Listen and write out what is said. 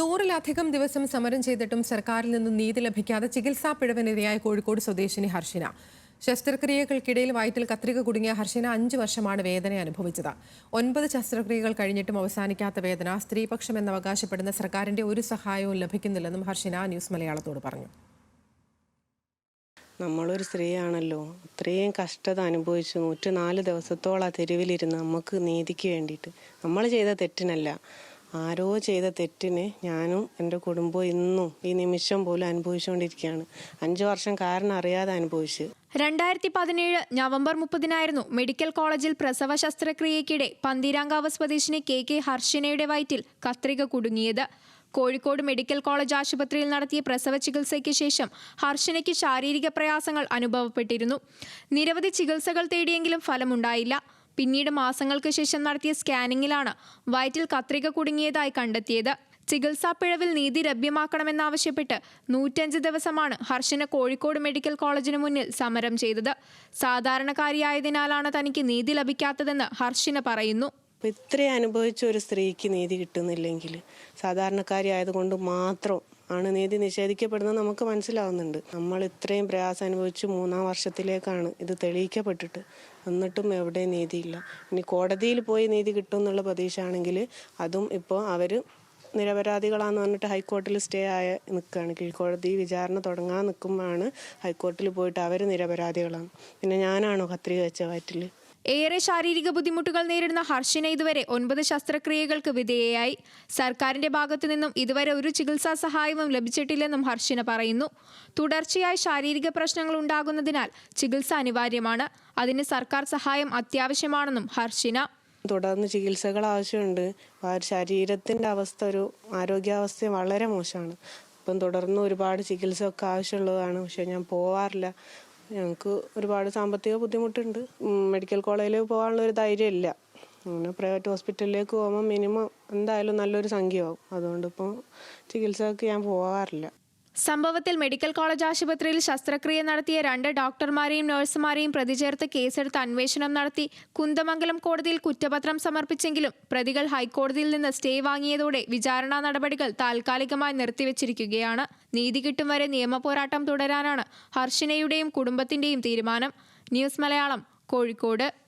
നൂറിലധികം ദിവസം സമരം ചെയ്തിട്ടും സർക്കാരിൽ നിന്നും നീതി ലഭിക്കാതെ ചികിത്സാ പിഴവിനിരയായ കോഴിക്കോട് സ്വദേശിനി ഹർഷിന. ശസ്ത്രക്രിയകൾക്കിടയിൽ വയറ്റിൽ കത്രിക കുടുങ്ങിയ ഹർഷിന അഞ്ച് വർഷമാണ് വേദന അനുഭവിച്ചത്. ഒൻപത് ശസ്ത്രക്രിയകൾ കഴിഞ്ഞിട്ടും അവസാനിക്കാത്ത വേദന സ്ത്രീപക്ഷം എന്ന് അവകാശപ്പെടുന്ന സർക്കാരിന്റെ ഒരു സഹായവും ലഭിക്കുന്നില്ലെന്നും ഹർഷിന ന്യൂസ് മലയാളത്തോട് പറഞ്ഞു. നമ്മളൊരു സ്ത്രീയാണല്ലോ. അത്രയും കഷ്ടത അനുഭവിച്ചു. നൂറ്റി നാല് ദിവസത്തോളം ആ തെരുവിലിരുന്ന് നമുക്ക് നീതിക്ക് വേണ്ടിയിട്ട്. നമ്മൾ ചെയ്ത തെറ്റിനല്ല. ആരോ ചെയ്ത തെറ്റിനെ ഞാനും എന്റെ കുടുംബവും ഇന്നും ഈ നിമിഷം പോലും അനുഭവിച്ചുകൊണ്ടിരിക്കുകയാണ്. അഞ്ചു വർഷം കാരണം അറിയാതെ അനുഭവിച്ചു. രണ്ടായിരത്തി പതിനേഴ് നവംബർ മുപ്പതിനായിരുന്നു മെഡിക്കൽ കോളേജിൽ പ്രസവ ശസ്ത്രക്രിയയ്ക്കിടെ പന്തീരാങ്കാവ് സ്വദേശിനി കെ കെ ഹർഷിനയുടെ വയറ്റിൽ കത്രിക കുടുങ്ങിയത്. കോഴിക്കോട് മെഡിക്കൽ കോളേജ് ആശുപത്രിയിൽ നടത്തിയ പ്രസവ ചികിത്സയ്ക്ക് ശേഷം ഹർഷനയ്ക്ക് ശാരീരിക പ്രയാസങ്ങൾ അനുഭവപ്പെട്ടിരുന്നു. നിരവധി ചികിത്സകൾ തേടിയെങ്കിലും ഫലമുണ്ടായില്ല. പിന്നീട് മാസങ്ങൾക്ക് ശേഷം നടത്തിയ സ്കാനിങ്ങിലാണ് വയറ്റിൽ കത്രിക കുടുങ്ങിയതായി കണ്ടെത്തിയത്. ചികിത്സാ പിഴവിൽ നീതി ലഭ്യമാക്കണമെന്നാവശ്യപ്പെട്ട് നൂറ്റഞ്ച് ദിവസമാണ് ഹർഷന് കോഴിക്കോട് മെഡിക്കൽ കോളേജിന് മുന്നിൽ സമരം ചെയ്തത്. സാധാരണക്കാരിയായതിനാലാണ് തനിക്ക് നീതി ലഭിക്കാത്തതെന്ന് ഹർഷിന പറയുന്നു. ഇത്രയും അനുഭവിച്ച ഒരു സ്ത്രീക്ക് നീതി കിട്ടുന്നില്ലെങ്കിൽ സാധാരണക്കാരി ആയതുകൊണ്ട് മാത്രം ആണ് നീതി നിഷേധിക്കപ്പെടുന്നത് നമുക്ക് മനസ്സിലാവുന്നുണ്ട്. നമ്മൾ ഇത്രയും പ്രയാസം അനുഭവിച്ച് മൂന്നാം വർഷത്തിലേക്കാണ് ഇത് തെളിയിക്കപ്പെട്ടിട്ട്. എന്നിട്ടും എവിടെ നീതിയില്ല. ഇനി കോടതിയിൽ പോയി നീതി കിട്ടും എന്നുള്ള പ്രതീക്ഷയാണെങ്കിൽ അതും ഇപ്പോൾ അവർ നിരപരാധികളാന്ന് പറഞ്ഞിട്ട് ഹൈക്കോർട്ടിൽ സ്റ്റേ ആയ നിൽക്കുകയാണ്. കീഴ്ക്കോടതി വിചാരണ തുടങ്ങാൻ നിൽക്കുമ്പോഴാണ് ഹൈക്കോർട്ടിൽ പോയിട്ട് അവർ നിരപരാധികളാണ്. പിന്നെ ഞാനാണോ കത്രിക വെച്ച വയറ്റിൽ? ഏറെ ശാരീരിക ബുദ്ധിമുട്ടുകൾ നേരിടുന്ന ഹർഷിന ഇതുവരെ ഒൻപത് ശസ്ത്രക്രിയകൾക്ക് വിധേയയായി. സർക്കാരിന്റെ ഭാഗത്തു നിന്നും ഇതുവരെ ഒരു ചികിത്സാ സഹായവും ലഭിച്ചിട്ടില്ലെന്നും ഹർഷിന പറയുന്നു. തുടർച്ചയായി ശാരീരിക പ്രശ്നങ്ങൾ ഉണ്ടാകുന്നതിനാൽ ചികിത്സ അനിവാര്യമാണ്. അതിന് സർക്കാർ സഹായം അത്യാവശ്യമാണെന്നും ഹർഷിന. തുടർന്ന് ചികിത്സകൾ ആവശ്യമുണ്ട്. ശരീരത്തിന്റെ അവസ്ഥ ഒരു ആരോഗ്യാവസ്ഥ വളരെ മോശമാണ്. അപ്പം തുടർന്ന് ഒരുപാട് ചികിത്സ ഒക്കെ ആവശ്യമുള്ളതാണ്. പക്ഷെ ഞാൻ പോവാറില്ല. ഞങ്ങൾക്ക് ഒരുപാട് സാമ്പത്തിക ബുദ്ധിമുട്ടുണ്ട്. മെഡിക്കൽ കോളേജിൽ പോകാനുള്ള ഒരു ധൈര്യം ഇല്ല. അങ്ങനെ പ്രൈവറ്റ് ഹോസ്പിറ്റലിലേക്ക് പോകുമ്പോൾ മിനിമം എന്തായാലും നല്ലൊരു സംഖ്യയാവും. അതുകൊണ്ട് ഇപ്പോൾ ചികിത്സക്ക് ഞാൻ പോകാറില്ല സംഭവത്തിൽ മെഡിക്കൽ കോളേജ് ആശുപത്രിയിൽ ശസ്ത്രക്രിയ നടത്തിയ രണ്ട് ഡോക്ടർമാരെയും നഴ്സുമാരെയും പ്രതി ചേർത്ത് കേസെടുത്ത് അന്വേഷണം നടത്തി കുന്തമംഗലം കോടതിയിൽ കുറ്റപത്രം സമർപ്പിച്ചെങ്കിലും പ്രതികൾ ഹൈക്കോടതിയിൽ നിന്ന് സ്റ്റേ വാങ്ങിയതോടെ വിചാരണാ നടപടികൾ താൽക്കാലികമായി നിർത്തിവച്ചിരിക്കുകയാണ്. നീതി കിട്ടും വരെ നിയമപോരാട്ടം തുടരാനാണ് ഹർഷിനയുടെയും കുടുംബത്തിന്റെയും തീരുമാനം. ന്യൂസ് മലയാളം കോഴിക്കോട്.